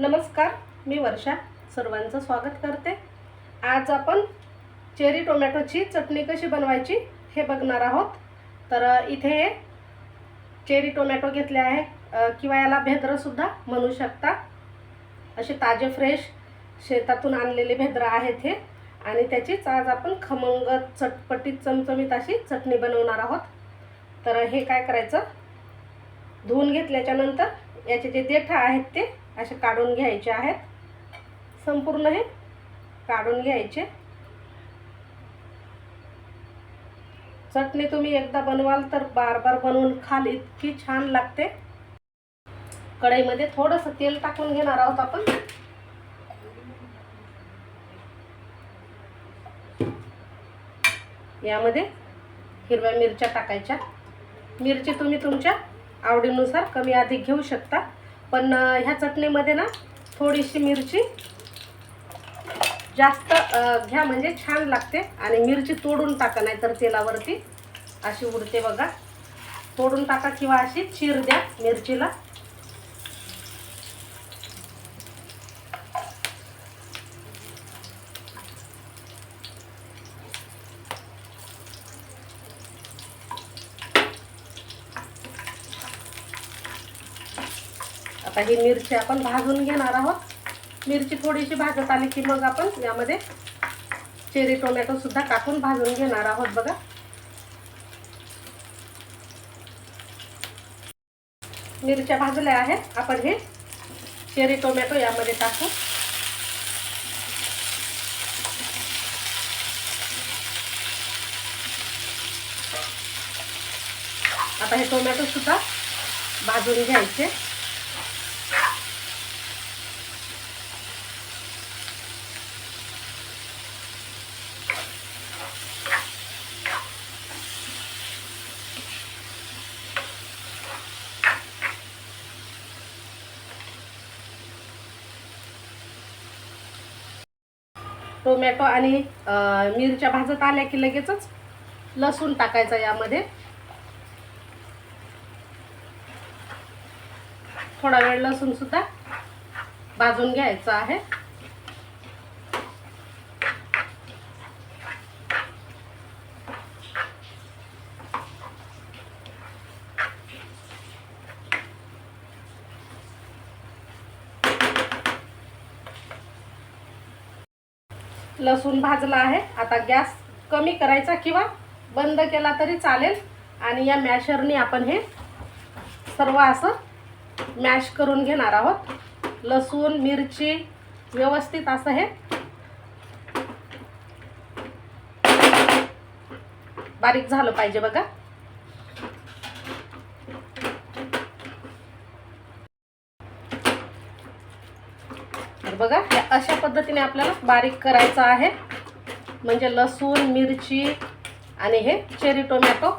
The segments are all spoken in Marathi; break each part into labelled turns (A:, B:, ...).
A: नमस्कार मी वर्षा. सर्वांचं स्वागत करते. आज आपण चेरी टोमॅटोची चटणी कशी बनवायची हे बघणार आहोत. तर इथे चेरी टोमॅटो घेतले आहे. किंवा याला भेद्रसुद्धा म्हणू शकता. असे ताजे फ्रेश शेतातून आणलेले भेद्र आहेत हे. आणि त्याचीच आज आपण खमंग चटपटीत चमचमीत अशी चटणी बनवणार आहोत. तर हे काय करायचं? धुवून घेतल्याच्यानंतर याचे जे देठा आहेत ते असे काढून घ्यायचे आहेत. संपूर्ण हे काढून घ्यायचे. चटणी तुम्ही एकदा बनवाल तर बार बार बनवून खाल इतकी छान लागते. कढईमध्ये थोडंसं तेल टाकून घेणार आहोत आपण. यामध्ये हिरव्या मिरच्या टाकायच्या. मिरची तुम्ही तुमच्या आवडीनुसार कमी अधिक घेऊ शकता. पण ह्या चटणीमध्ये ना थोडीशी मिरची जास्त घ्या म्हणजे छान लागते. आणि मिरची तोडून टाका नाही तर तेलावरती. अशी उडते बघा. तोडून टाका किंवा अशी चीर द्या मिरचीला. आता ही मिरची आपण भाजून घेणार आहोत. मिरची थोडीशी भाजत आली की मग आपण यामध्ये चेरी टोमॅटो सुद्धा टाकून भाजून घेणार आहोत बघा. मिरच्या भाजल्या आहेत. आपण हे चेरी टोमॅटो यामध्ये टाकू. आता हे टोमॅटो सुद्धा भाजून घ्यायचे. टोमॅटो आणि मिरच्या भाजत आल्या की लगेचच लसूण टाकायचा यामध्ये. थोडा वेळ लसूण सुद्धा भाजून घ्यायचं आहे. लसूण भाजला आहे. आता गॅस कमी करायचा किंवा बंद केला तरी चालेल. आणि या मॅशरने आपण हे सर्व असं मॅश करून घेणार आहोत. लसूण मिरची व्यवस्थित असं हे बारीक झालं पाहिजे बघा. बघा या अशा पद्धतीने आपल्याला बारीक करायचं आहे. म्हणजे लसूण मिरची आणि हे चेरी टोमॅटो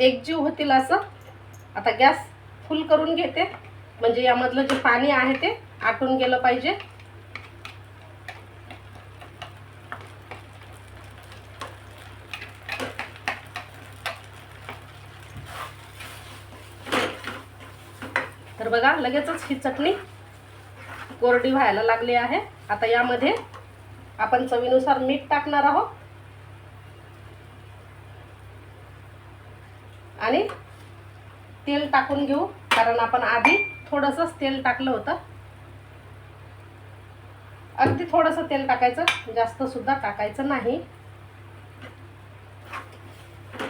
A: एकजीव होतील असं. आता गॅस फुल करून घेते. म्हणजे यामधलं जे पाणी आहे ते आटून गेलं पाहिजे. तर बघा लगेचच ही चटणी कोरडी व्हायला लागली आहे. आता यामध्ये आपण चवीनुसार मीठ टाकणार आहोत. आणि तेल टाकून घेऊ कारण आपण आधी थोडंसंच तेल टाकलं होतं. अगदी थोडंसं तेल टाकायचं जास्त सुद्धा टाकायचं नाही.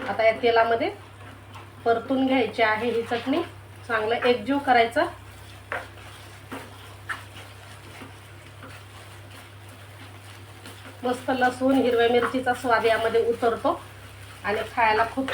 A: आता या तेलामध्ये परतून घ्यायची आहे ही चटणी. चांगलं एकजीव करायचं. मस्त लसूण हिरव्या मिरचीचा स्वाद यामध्ये उतरतो. आणि खायला खूप